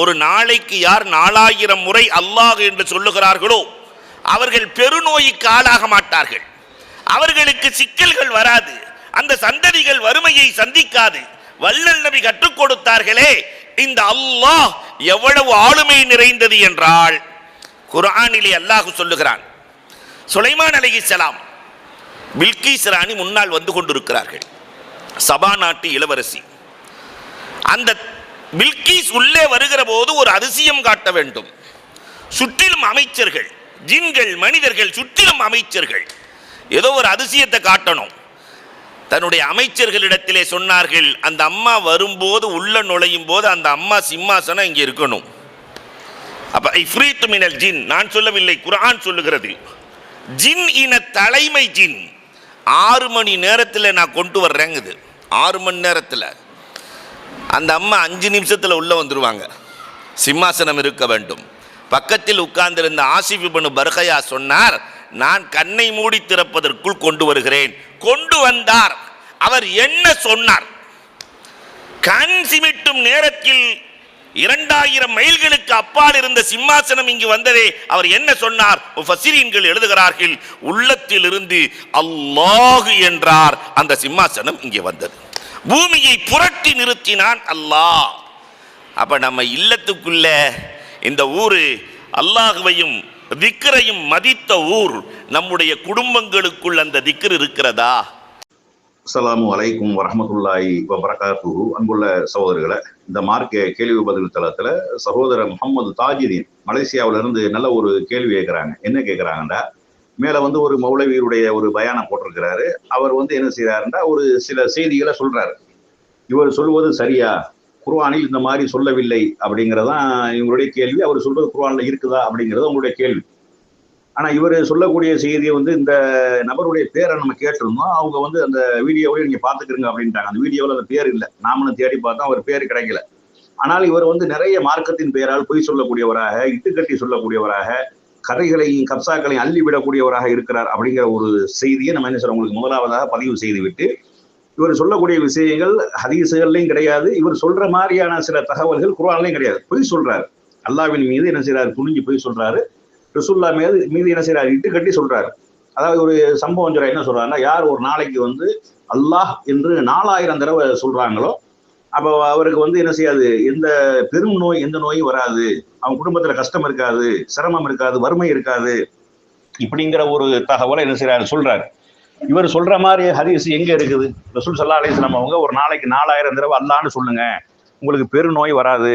ஒரு நாளைக்கு யார் நாலாயிரம் முறை அல்லாஹ் என்று சொல்லுகிறார்களோ அவர்கள் பெருநோய்க்கு ஆளாக மாட்டார்கள். அவர்களுக்கு சிக்கல்கள் வராது. அந்த சந்ததிகள் வறுமையை சந்திக்காது. வல்லல் நபி கற்றுக் கொடுத்தார்களே இந்த அல்லாஹ் எவ்வளவு ஆளுமை நிறைந்தது என்றால் குரானிலே அல்லாஹு சொல்லுகிறான் சுலைமான் அலி இஸ்லாம் பில்கிஸ் ராணி முன்னால் வந்து கொண்டிருக்கிறார்கள். சபா நாட்டு இளவரசி. அந்த பில்கீஸ் உள்ளே வருகிற போது ஒரு அதிசயம் காட்ட வேண்டும். சுற்றிலும் அமைச்சர்கள் ஜின்கள் மனிதர்கள் சுற்றிலும் அமைச்சர்கள். ஏதோ ஒரு அதிசயத்தை காட்டணும். தன்னுடைய அமைச்சர்களிடத்திலே சொன்னார்கள் அந்த அம்மா வரும்போது உள்ள நுழையும் போது அந்த அம்மா சிம்மாசனம் இங்கே இருக்கணும். அப்போ இஃப்ரீத் மினல் ஜின். நான் சொல்லவில்லை குரான் சொல்லுகிறது. ஜின் இன தலைமை ஜின். ஆறு மணி நேரத்தில் நான் கொண்டு வர்றேங்குது. ஆறு மணி நேரத்தில். அந்த அம்மா அஞ்சு நிமிஷத்தில் உள்ளே வந்துருவாங்க. சிம்மாசனம் இருக்க வேண்டும். பக்கத்தில் உட்கார்ந்திருந்த ஆசிஃப் இப்னு பர்கயா சொன்னார் நான் கண்ணை மூடி திறப்பதற்குள் கொண்டு வருகிறேன். கொண்டு வந்தார். அவர் என்ன சொன்னார்? கண் சிமிட்டும் நேரத்தில் இரண்டாயிரம் மைல்களுக்கு அப்பால் இருந்த சிம்மாசனம் இங்கு வந்ததே. அவர் என்ன சொன்னார்? முஃபஸ்ஸிரீன்கள் எழுதுகிறார்கள் உள்ளத்தில் இருந்து அல்லாஹு என்றார். அந்த சிம்மாசனம் இங்கே வந்தது. பூமியை புரட்டி நிறுத்தினான் அல்லாஹ். அப்ப நம்ம இல்லத்துக்குள்ள இந்த ஊரு அல்லாஹுவையும் திக்கரையும் மதித்த ஊர் நம்முடைய குடும்பங்களுக்குள் அந்த திக்கர் இருக்கிறதா? அஸ்லாமு அலைக்கும் வரமத்துல்லாய் வபரகாத்துஹு. அன்புள்ள சகோதரர்களை இந்த மார்க்க கேள்வி பதில் தளத்தில் சகோதரர் முகமது தாஜிதீன் மலேசியாவிலிருந்து நல்ல ஒரு கேள்வி கேட்குறாங்க. என்ன கேட்குறாங்கன்னா மேல வந்து ஒரு மௌலவியருடைய ஒரு பயானம் போட்டிருக்கிறாரு. அவர் வந்து என்ன செய்யறாருன்னா ஒரு சில செய்திகளை சொல்றாரு. இவர் சொல்வது சரியா? குர்வானில் இந்த மாதிரி சொல்லவில்லை அப்படிங்கிறதான் இவங்களுடைய கேள்வி. அவர் சொல்றது குர்வானில் இருக்குதா அப்படிங்கிறது உங்களுடைய கேள்வி. ஆனால் இவர் சொல்லக்கூடிய செய்தியை வந்து இந்த நபருடைய பேரை நம்ம கேட்டிருந்தோம். அவங்க வந்து அந்த வீடியோவில் நீங்கள் பாத்துக்கிறீங்க அப்படின்ட்டாங்க. அந்த வீடியோவில் அந்த பேர் இல்லை. நாமளும் தேடி பார்த்தோம் அவர் பேர் கிடைக்கல. ஆனால் இவர் வந்து நிறைய மார்க்கத்தின் பெயரால் பொய் சொல்லக்கூடியவராக இட்டுக்கட்டி சொல்லக்கூடியவராக கதைகளையும் கப்சாக்களையும் அள்ளிவிடக்கூடியவராக இருக்கிறார் அப்படிங்கிற ஒரு செய்தியை நம்ம என்ன சொல்றோம்? உங்களுக்கு முதலாவதாக பதிவு செய்துவிட்டு இவர் சொல்லக்கூடிய விஷயங்கள் ஹதீசுகள்லையும் கிடையாது. இவர் சொல்ற மாதிரியான சில தகவல்கள் குரான்லையும் கிடையாது. பொய் சொல்றாரு. அல்லாவின் மீது என்ன செய்யறாரு குனிஞ்சு பொய் சொல்றாரு. ரசுல்லா மீது மீது என்ன செய்யறாரு இட்டு கட்டி சொல்றாரு. அதாவது ஒரு சம்பவம் சொல்ற என்ன சொல்றாருன்னா யார் ஒரு நாளைக்கு வந்து அல்லாஹ் என்று நாலாயிரம் தடவை சொல்றாங்களோ அப்போ அவருக்கு வந்து என்ன செய்யாது? எந்த பெரும் நோய் எந்த நோயும் வராது. அவங்க குடும்பத்துல கஷ்டம் இருக்காது சிரமம் இருக்காது வறுமை இருக்காது. இப்படிங்கிற ஒரு தகவலை என்ன செய்யறாரு சொல்றாரு. இவர் சொல்ற மாதிரி ஹதீஸ் எங்க இருக்குது? ரசூல் சல்லா அலிஸ்லாம் அவங்க ஒரு நாளைக்கு நாலாயிரம் தடவை அல்லான்னு சொல்லுங்க. உங்களுக்கு பெருநோய் வராது.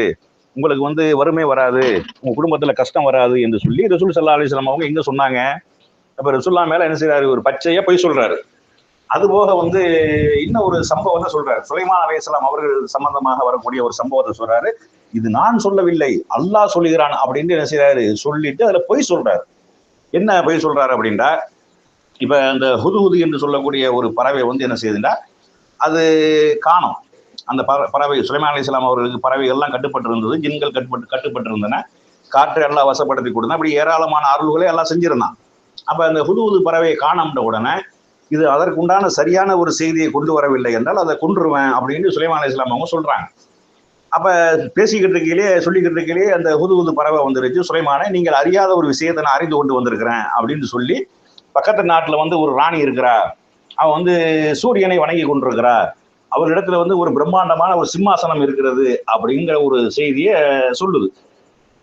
உங்களுக்கு வந்து வறுமை வராது. உங்க குடும்பத்துல கஷ்டம் வராது என்று சொல்லி ரசூல் சல்லா அலிஸ்லாம் அவங்க எங்க சொன்னாங்க. அப்ப ரசூல்லா மேல என்ன செய்யறாரு ஒரு பச்சையா போய் சொல்றாரு. அது போக வந்து இன்னும் ஒரு சம்பவத்தை சொல்றாரு. சுலைமான் அலையாம் அவர்கள் சம்பந்தமாக வரக்கூடிய ஒரு சம்பவத்தை சொல்றாரு. இது நான் சொல்லவில்லை. அல்லாஹ் சொல்லுகிறான் அப்படின்னு என்ன செய்யறாரு சொல்லிட்டு அதுல பொய் சொல்றாரு. என்ன பொய் சொல்றாரு அப்படின்னா இப்ப அந்த ஹுதுஹுது என்று சொல்லக்கூடிய ஒரு பறவை வந்து என்ன செய்யுதுன்னா அது காணும். அந்த பற பறவை சுலைமான் அலி இஸ்லாம் அவர்களுக்கு பறவைகள்லாம் கட்டுப்பட்டு இருந்தது ஜின்கள் கட்டுப்பட்டு கட்டுப்பட்டு இருந்தன காற்றை எல்லாம் வசப்படுத்தி கொடுத்தா அப்படி ஏராளமான அருள்களை எல்லாம் செஞ்சிருந்தான். அப்ப அந்த ஹுது ஹுது பறவையை காணம்ன்ற உடனே இது அதற்குண்டான சரியான ஒரு செய்தியை கொண்டு வரவில்லை என்றால் அதை கொண்டுருவேன் அப்படின்னு சுலைமான் இஸ்லாம் அவங்க சொல்றாங்க. அப்ப பேசிக்கிட்டு இருக்கையிலே சொல்லிக்கிட்டு இருக்கையிலே அந்த ஹுதுஹுது பறவை வந்துருச்சு. சுலைமானை நீங்கள் அறியாத ஒரு விஷயத்தை நான் அறிந்து கொண்டு வந்திருக்கிறேன் அப்படின்னு சொல்லி பக்கத்து நாட்டில் வந்து ஒரு ராணி இருக்கிறா. அவன் வந்து சூரியனை வணங்கி கொண்டிருக்கிறா அவரிடத்துல வந்து ஒரு பிரம்மாண்டமான ஒரு சிம்மாசனம் இருக்கிறது அப்படிங்கிற ஒரு செய்தியை சொல்லுது.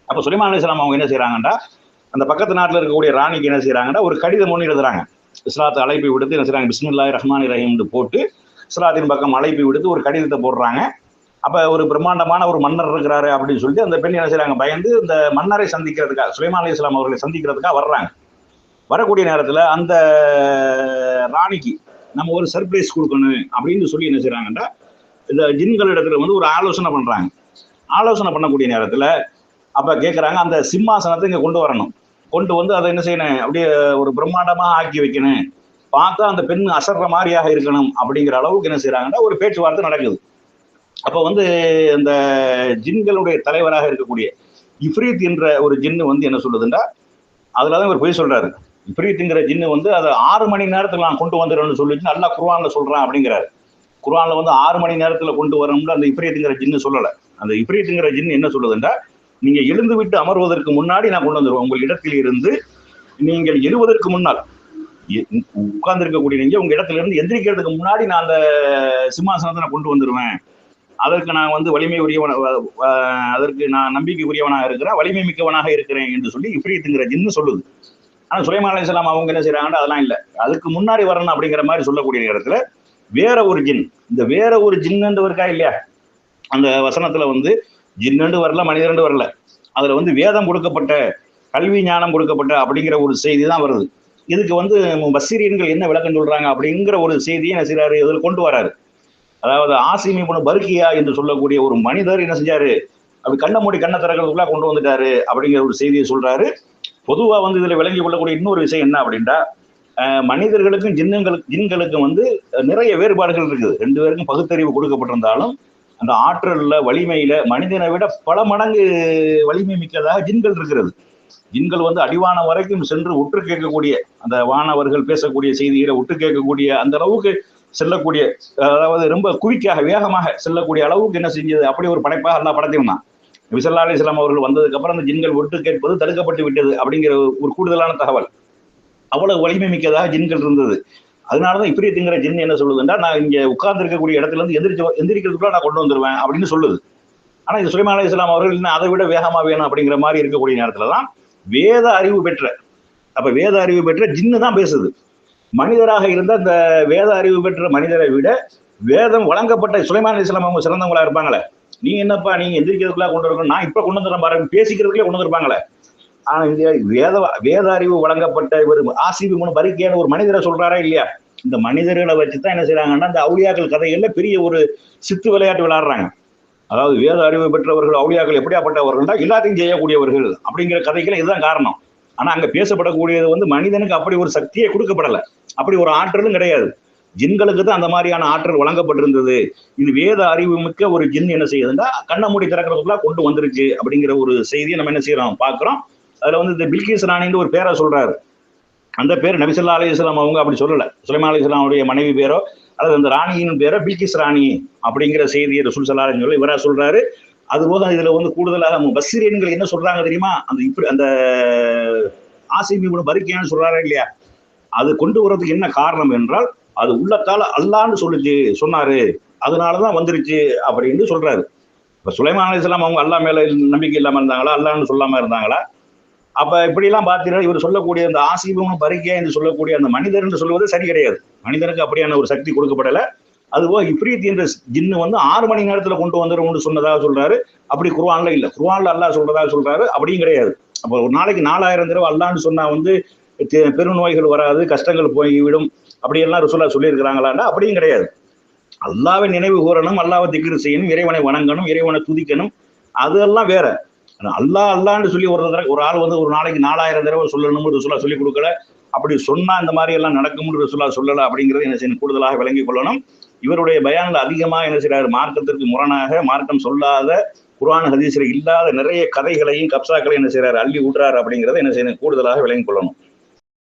அப்போ சுலைமான் அலிஸ்லாம் அவங்க என்ன செய்யறாங்கன்னா அந்த பக்கத்து நாட்டில் இருக்கக்கூடிய ராணிக்கு என்ன செய்கிறாங்கன்னா ஒரு கடிதம் ஒன்று எழுதுறாங்க. இஸ்லாத்தை அழைப்பை விடுத்து என்ன செய்கிறாங்க பிஸ்மில்லாய் ரஹ்மான் ரஹீம்னு போட்டு இஸ்லாத்தின் பக்கம் அழைப்பு விடுத்து ஒரு கடிதத்தை போடுறாங்க. அப்போ ஒரு பிரம்மாண்டமான ஒரு மன்னர் இருக்கிறாரு அப்படின்னு சொல்லிட்டு அந்த பெண் என்ன செய்கிறாங்க பயந்து இந்த மன்னரை சந்திக்கிறதுக்காக சுலைமான் அலி இஸ்லாம் அவர்களை சந்திக்கிறதுக்காக வர்றாங்க. வரக்கூடிய நேரத்தில் அந்த ராணிக்கு நம்ம ஒரு சர்ப்ரைஸ் கொடுக்கணும் அப்படின்னு சொல்லி என்ன செய்யறாங்கன்னா இந்த ஜின்களிடத்தில் வந்து ஒரு ஆலோசனை பண்ணுறாங்க ஆலோசனை பண்ணக்கூடிய நேரத்தில் அப்போ கேட்குறாங்க அந்த சிம்மாசனத்தை இங்கே கொண்டு வரணும். கொண்டு வந்து அதை என்ன செய்யணும்? அப்படியே ஒரு பிரம்மாண்டமா ஆக்கி வைக்கணும். பார்த்தா அந்த பெண் அசர்ற மாதிரியாக இருக்கணும் அப்படிங்கிற அளவுக்கு என்ன செய்யறாங்கன்னா ஒரு பேச்சுவார்த்தை நடக்குது. அப்ப வந்து அந்த ஜின்களுடைய தலைவராக இருக்கக்கூடிய இஃப்ரீத் என்ற ஒரு ஜின்னு வந்து என்ன சொல்லுதுன்னா அதுலதான் இவர் போய் சொல்றாரு. இப்ரீத்துங்கிற ஜின்னு வந்து அதை ஆறு மணி நேரத்துல நான் கொண்டு வந்துடுறேன்னு சொல்லிட்டு நல்லா குர்ஆன்ல சொல்றேன் அப்படிங்கிறாரு. குர்ஆன்ல வந்து ஆறு மணி நேரத்துல கொண்டு வரணும்னு அந்த இப்ரீத்துங்கிற ஜின்னு சொல்லலை. அந்த இப்ரீத்துங்கிற ஜின்னு என்ன சொல்லுதுன்னா நீங்க எழுந்து விட்டு அமர்வதற்கு முன்னாடி நான் கொண்டு வந்துருவேன். உங்கள் இடத்தில் இருந்து நீங்கள் எழுவதற்கு முன்னால். உட்கார்ந்து இருக்கக்கூடிய நீங்க உங்க இடத்துல இருந்து எந்திரிக்கிறதுக்கு முன்னாடி நான் அந்த சிம்மாசனத்தை நான் கொண்டு வந்துருவேன். அதற்கு நான் வந்து வலிமை உரியவன அதற்கு நான் நம்பிக்கை உரியவனாக இருக்கிறேன் வலிமை மிக்கவனாக இருக்கிறேன் என்று சொல்லி இப்ரீத்துங்கிற ஜின்னு சொல்லுது. ஆனா சுலைமான் இஸ்லாம் அவங்க என்ன செய்யறாங்கன்னு அதெல்லாம் இல்லை. அதுக்கு முன்னாடி வரணும் அப்படிங்கிற மாதிரி சொல்லக்கூடிய இடத்துல வேற ஒரு ஜின் இந்த வேற ஒரு ஜின்னுன்றவருக்கா இருக்கா இல்லையா? அந்த வசனத்துல வந்து ஜின்னண்டு வரல மனிதர்னு வரல. அதுல வந்து வேதம் கொடுக்கப்பட்ட கல்வி ஞானம் கொடுக்கப்பட்ட அப்படிங்கிற ஒரு செய்தி தான் வருது. இதுக்கு வந்து பஸ்ஸீரியன்கள் என்ன விளக்கம் சொல்றாங்க அப்படிங்கிற ஒரு செய்தியை என்ன செய்றாரு? இதில் கொண்டு வராரு. அதாவது ஆசிமி பொண்ணு பருக்கியா என்று சொல்லக்கூடிய ஒரு மனிதர் என்ன செஞ்சாரு? அப்படி கண்ணை மூடி கண்ணை திறக்கிறதுக்குள்ள கொண்டு வந்துட்டாரு அப்படிங்கிற ஒரு செய்தியை சொல்றாரு. பொதுவாக வந்து இதில் விளங்கி கொள்ளக்கூடிய இன்னொரு விஷயம் என்ன அப்படின்னா மனிதர்களுக்கும் ஜின்னங்களுக்கு ஜின்களுக்கும் வந்து நிறைய வேறுபாடுகள் இருக்குது. ரெண்டு பேருக்கும் பகுத்தறிவு கொடுக்கப்பட்டிருந்தாலும் அந்த ஆற்றல்ல வலிமையில மனிதனை விட பல மடங்கு வலிமை மிக்கதாக ஜின்கள் இருக்கிறது. ஜின்கள் வந்து அடிவான வரைக்கும் சென்று உற்று கேட்கக்கூடிய அந்த வானவர்கள் பேசக்கூடிய செய்திகளை உற்று கேட்கக்கூடிய அந்த அளவுக்கு செல்லக்கூடிய அதாவது ரொம்ப குவிக்காக வேகமாக செல்லக்கூடிய அளவுக்கு என்ன செஞ்சது? அப்படி ஒரு படைப்பாக இருந்தால் படத்தையும் தான் விசல்லா அலிஸ்லாம் அவர்கள் வந்ததுக்கு அப்புறம் அந்த ஜின்கள் ஒட்டு கேட்பது தடுக்கப்பட்டு விட்டது அப்படிங்கிற ஒரு கூடுதலான தகவல். அவ்வளவு வலிமை மிக்கதாக ஜின்கள் இருந்தது. அதனாலதான் திங்கிற ஜின் என்ன சொல்லுதுன்னா நான் இங்க உட்கார்ந்து இருக்கக்கூடிய இடத்துல இருந்து எந்திரிச்சு எந்திரிக்கிறதுக்குள்ள நான் கொண்டு வந்துருவேன் அப்படின்னு சொல்லுது. ஆனா இது சுலைமான் அலி இஸ்லாம் அவர்கள் இன்னும் அதை விட வேகமா வேணும் அப்படிங்கிற மாதிரி இருக்கக்கூடிய நேரத்துல தான் வேத அறிவு பெற்ற அப்ப வேத அறிவு பெற்ற ஜின்னு தான் பேசுது. மனிதராக இருந்த அந்த வேத அறிவு பெற்ற மனிதரை விட வேதம் வழங்கப்பட்ட சுலைமான் அலி இஸ்லாம் அவங்க சிறந்தவங்களா இருப்பாங்களே. நீ என்னப்பா நீங்க எந்திரிக்கிறதுக்குள்ள கொண்டு வரணும் நான் இப்ப கொண்டு வந்துடுறேன் பாருங்க பேசிக்கிறதுக்குள்ளே கொண்டு வந்திருப்பாங்களே. ஆனா இங்க வேத வேத அறிவு வழங்கப்பட்ட இவர் ஆசிபி மூணு பரிக்கையான ஒரு மனிதரை சொல்றாரா இல்லையா? இந்த மனிதர்களை வச்சுதான் என்ன செய்யறாங்கன்னா இந்த அவுளியாக்கள் கதைகள்ல பெரிய ஒரு சித்து விளையாட்டு விளையாடுறாங்க. அதாவது வேத அறிவு பெற்றவர்கள் அவுளியாக்கள் எப்படியாப்பட்டவர்கள்னா எல்லாத்தையும் செய்யக்கூடியவர்கள் அப்படிங்கிற கதைகள் இதுதான் காரணம். ஆனா அங்க பேசப்படக்கூடியது வந்து மனிதனுக்கு அப்படி ஒரு சக்தியே கொடுக்கப்படல. அப்படி ஒரு ஆற்றலும் கிடையாது. ஜின்களுக்கு தான் அந்த மாதிரியான ஆற்றல் வழங்கப்பட்டிருந்தது. இது வேத அறிவு மிக்க ஒரு ஜின் என்ன செய்யுதுன்னா கண்ணை மூடி திறக்கிறதுக்குள்ள கொண்டு வந்துருச்சு அப்படிங்கிற ஒரு செய்தியை நம்ம என்ன செய்யறோம்? பார்க்குறோம். அதுல வந்து இந்த பில்கிஸ் ராணின்னு ஒரு பேரை சொல்றாரு. அந்த பேர் நபிசல்லா அலி இஸ்லாம் அவங்க அப்படி சொல்லல. சுலைமா அலி இஸ்லாமுடைய மனைவி பேரோ அல்லது அந்த ராணியின் பேரோ பில்கிஸ் ராணி அப்படிங்கிற செய்தியை ரசூல் சல்லா சொல்லி இவரா சொல்றாரு. அதுபோக இதுல வந்து கூடுதலாக பஸ்ரீன்கள் என்ன சொல்றாங்க தெரியுமா? அந்த இப்படி அந்த ஆசிபி பருக்கியான்னு சொல்றாரா இல்லையா? அது கொண்டு வர்றதுக்கு என்ன காரணம் என்றால் அது உள்ளத்தால அல்லான்னு சொல்லுச்சு சொன்னாரு. அதனாலதான் வந்துருச்சு அப்படின்னு சொல்றாரு. இப்ப சுலைமான் அலி இஸ்லாம் அவங்க அல்லா மேல நம்பிக்கை இல்லாம இருந்தாங்களா? அல்லான்னு சொல்லாம இருந்தாங்களா? அப்ப இப்படி எல்லாம் பார்த்தீங்கன்னா இவர் சொல்லக்கூடிய அந்த ஆசிபம் பரிக்கை என்று சொல்லக்கூடிய அந்த மனிதர் என்று சொல்வது சரி கிடையாது. மனிதனுக்கு அப்படியான ஒரு சக்தி கொடுக்கப்படல. அதுபோக இப்ரீத் என்ற ஜின்னு வந்து ஆறு மணி நேரத்துல கொண்டு வந்துடும்னு சொன்னதாக சொல்றாரு. அப்படி குர்ஆன்ல இல்ல. குர்ஆன்ல அல்லாஹ் சொல்றதாக சொல்றாரு. அப்படியும் கிடையாது. அப்போ ஒரு நாளைக்கு நாலாயிரம் தடவை அல்லான்னு சொன்னா வந்து தெ- பெருநோய்கள் வராது கஷ்டங்கள் போய்விடும். அப்படியெல்லாம் ரசூலா சொல்லியிருக்கிறாங்களான்னா அப்படியும் கிடையாது. அல்லாவை நினைவு கூறணும் அல்லாவை திக்ரு செய்யணும் இறைவனை வணங்கணும் இறைவனை துதிக்கணும். அதெல்லாம் வேற. ஆனா அல்லாஹ் அல்லான்னு சொல்லி ஒரு தடவை ஒரு ஆள் வந்து ஒரு நாளைக்கு நாலாயிரம் தடவை சொல்லணும்னு ரசூலா சொல்லி கொடுக்கல. அப்படி சொன்னா இந்த மாதிரி எல்லாம் நடக்கும்னு ரசூலா சொல்லல அப்படிங்கிறது என்ன செய்யணும்? கூடுதலாக விளங்கிக் கொள்ளணும். இவருடைய பயான்ல அதிகமாக என்ன செய்யறாரு மார்க்கத்திற்கு முரணாக மார்க்கம் சொல்லாத குரான் ஹதீஸ்ல இல்லாத நிறைய கதைகளையும் கப்சாக்களையும் என்ன செய்யறாரு அள்ளி விடுறாரு அப்படிங்கிறத என்ன செய்யணும்? கூடுதலாக விளங்கிக் கொள்ளணும்.